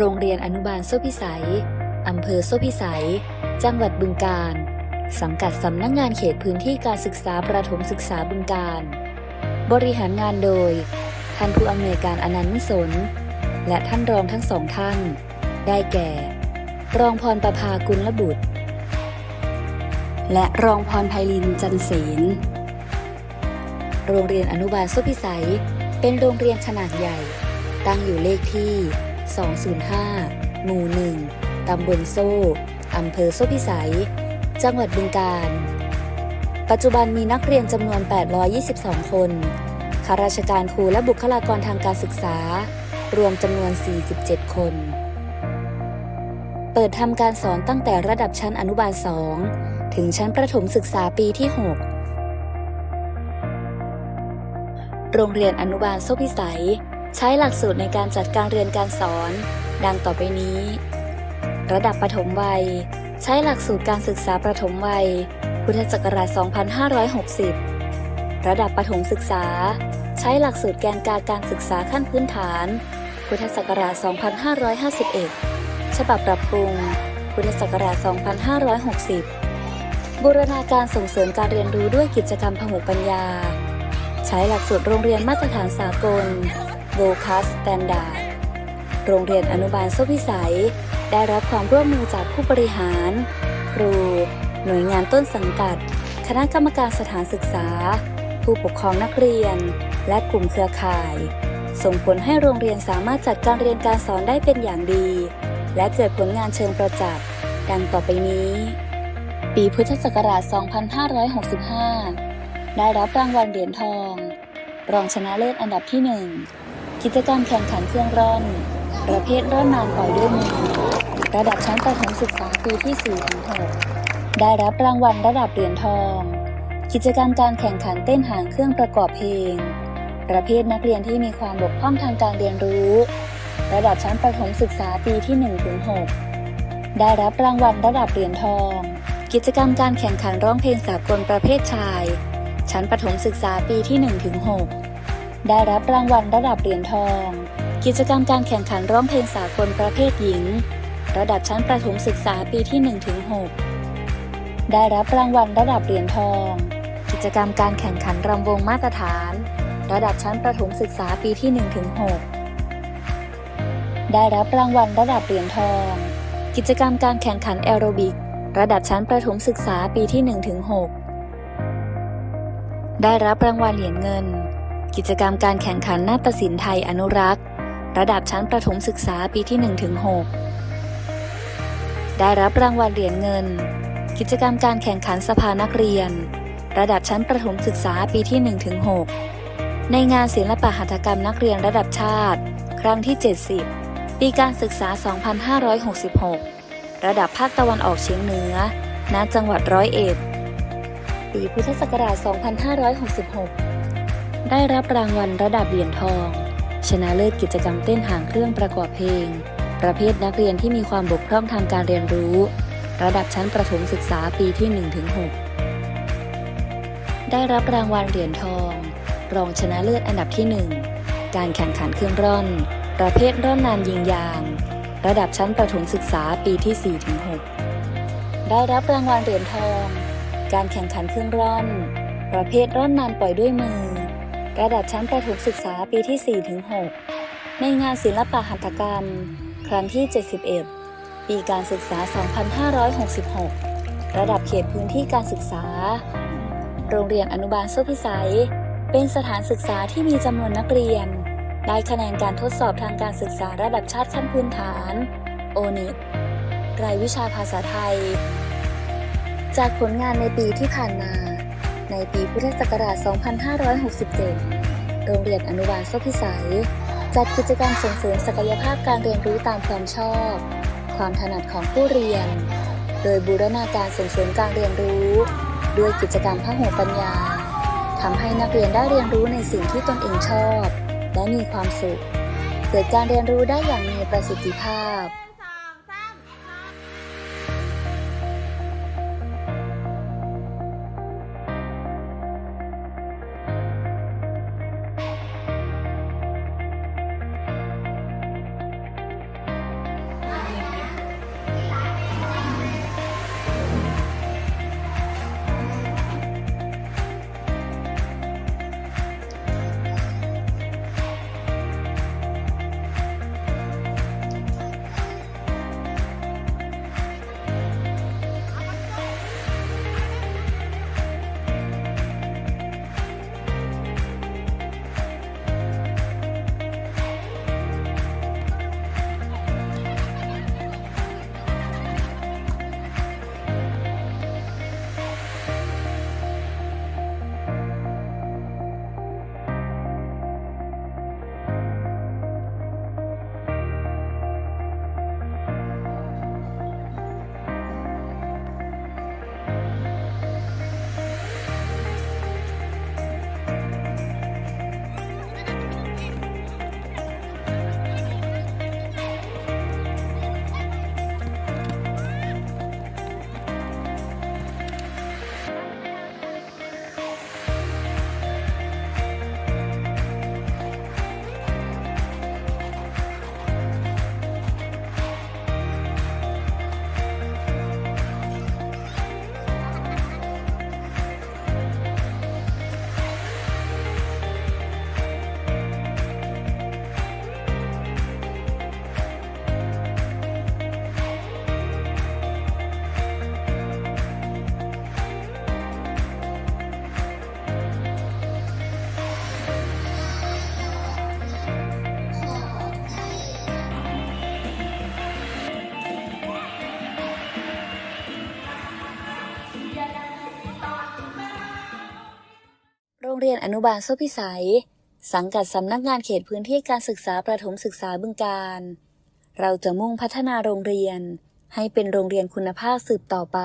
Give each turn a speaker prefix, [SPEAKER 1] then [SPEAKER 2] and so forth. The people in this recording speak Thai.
[SPEAKER 1] โรงเรียนอนุบาลโซพิสัย อำเภอโซพิสัย จังหวัดบึงกาฬสังกัดสำนักงงานเขตพื้นที่การศึกษาประถมศึกษาบึงกาฬบริหารงานโดย ท่านผู้อำนวยการอนันต์สน และท่านรองทั้งสองท่าน ได้แก่ รองพรประภากุลบุตร และรองพรไพลินจันเสนโรงเรียนอนุบาลสุพิสัย เป็นโรงเรียนขนาดใหญ่ ตั้งอยู่เลขที่ 205 หมู่ 1 ตำบลโซ่ อำเภอโซ่พิสัย จังหวัดบึงกาฬปัจจุบันมีนักเรียนจำนวน 822 คน ข้าราชการครูและบุคลากรทางการศึกษา รวมจำนวน 47 คน เปิดทำการสอนตั้งแต่ระดับชั้นอนุบาล 2 ถึงชั้นประถมศึกษาปีที่ 6โรงเรียนอนุบาลโซพิสัย ใช้หลักสูตรในการจัดการเรียนการสอน ดังต่อไปนี้ ระดับประถมวัย ใช้หลักสูตรการศึกษาประถมวัย พุทธศักราช 2560 ระดับประถมศึกษา ใช้หลักสูตรแกนการการศึกษาขั้นพื้นฐาน พุทธศักราช 2551 ฉบับปรับปรุง พุทธศักราช 2560 บูรณาการส่งเสริมการเรียนรู้ด้วยกิจกรรมพหุปัญญา ใช้หลักสูตรโรงเรียนมาตรฐานสากล w o r l d Class Standard โรงเรียนอนุบาลโซพิสัย ได้รับความร่วมมือจากผู้บริหาร ครู หน่วยงานต้นสังกัด คณะกรรมการสถานศึกษา ผู้ปกครองนักเรียน และกลุ่มเครือข่าย ส่งผลให้โรงเรียนสามารถจัดการเรียนการสอนได้เป็นอย่างดี และเกิดผลงานเชิงประจักษ์ดังต่อไปนี้ ปีพุทธศักราช 2565 ได้รับรางวัลเหรียญทอง รองชนะเลิศอันดับที่1 กิจกรรมแข่งขันเครื่องร่อน ประเภทร่อนนานปล่อยด้วยมือระดับชั้นประถมศึกษาปีที่4ถึง6ได้รับรางวัลระดับเหรียญทอง กิจกรรมการแข่งขันเต้นหางเครื่องประกอบเพลง ประเภทนักเรียนที่มีความบกพร่องทางการเรียนรู้ ระดับชั้นประถมศึกษาปีที่1ถึง6ได้รับรางวัลระดับเหรียญทอง กิจกรรมการแข่งขันร้องเพลงสากลประเภทชาย ชั้นประถมศึกษาปีที่1ถึง6 ได้รับรางวัลระดับเหรียญทอง กิจกรรมการแข่งขันร้องเพลงสากลประเภทหญิง ระดับชั้นประถมศึกษาปีที่ 1-6 ได้รับรางวัลระดับเหรียญทอง กิจกรรมการแข่งขันรำวงมาตรฐาน ระดับชั้นประถมศึกษาปีที่ 1-6 ได้รับรางวัลระดับเหรียญทอง กิจกรรมการแข่งขันแอโรบิก ระดับชั้นประถมศึกษาปีที่ 1-6 ได้รับรางวัลเหรียญเงิน กิจกรรมการแข่งขันนาฏศิลป์ไทยอนุรักษ์ ระดับชั้นประถมศึกษาปีที่ 1-6 ได้รับรางวัลเหรียญเงิน กิจกรรมการแข่งขันสภานักเรียน ระดับชั้นประถมศึกษาปีที่ 1-6 ในงานศิลปหัตถกรรมนักเรียนระดับชาติ ครั้งที่ 70 ปีการศึกษา 2566 ระดับภาคตะวันออกเฉียงเหนือ ณ จังหวัดร้อยเอ็ด ปีพุทธศักราช 2566 ได้รับรางวัลระดับเหรียญทอง ชนะเลิศกิจกรรมเต้นหางเครื่องประกอบเพลง ประเภทนักเรียนที่มีความบกพร่องทางการเรียนรู้ ระดับชั้นประถมศึกษาปีที่ 1-6 ได้รับรางวัลเหรียญทอง รองชนะเลิศอันดับที่ 1 การแข่งขันเครื่องร่อน ประเภทร่อนนานยิงยาง ระดับชั้นประถมศึกษาปีที่ 4-6 ได้รับรางวัลเหรียญทอง การแข่งขันเครื่องร่อน ประเภทร่อนนานปล่อยด้วยมือ ระดับชั้นประถมศึกษาปีที่ 4-6 ในงานศิลปะหัตถกรรม ครั้งที่ 71 ปีการศึกษา 2566 ระดับเขตพื้นที่การศึกษา โรงเรียนอนุบาลสุพิสัย เป็นสถานศึกษาที่มีจำนวนนักเรียน ได้คะแนนการทดสอบทางการศึกษาระดับชาติขั้นพื้นฐาน โอนิรายวิชาภาษาไทย จากผลงานในปีที่ผ่านมา ในปีพุทธศักราช 2567 โรงเรียนอนุบาลโซพิสัย จัดกิจกรรมส่งเสริมศักยภาพการเรียนรู้ตามความชอบ ความถนัดของผู้เรียน โดยบูรณาการส่งเสริมการเรียนรู้ ด้วยกิจกรรมพหุปัญญาทำให้นักเรียนได้เรียนรู้ในสิ่งที่ตนเองชอบ และมีความสุข เกิดการเรียนรู้ได้อย่างมีประสิทธิภาพ รงเรียนอนุบาลโซพิสัย สังกัดสำนักงานเขตพื้นที่การศึกษาประถมศึกษาบึงการ เราจะมุ่งพัฒนาโรงเรียน ให้เป็นโรงเรียนคุณภาพสืบต่อไป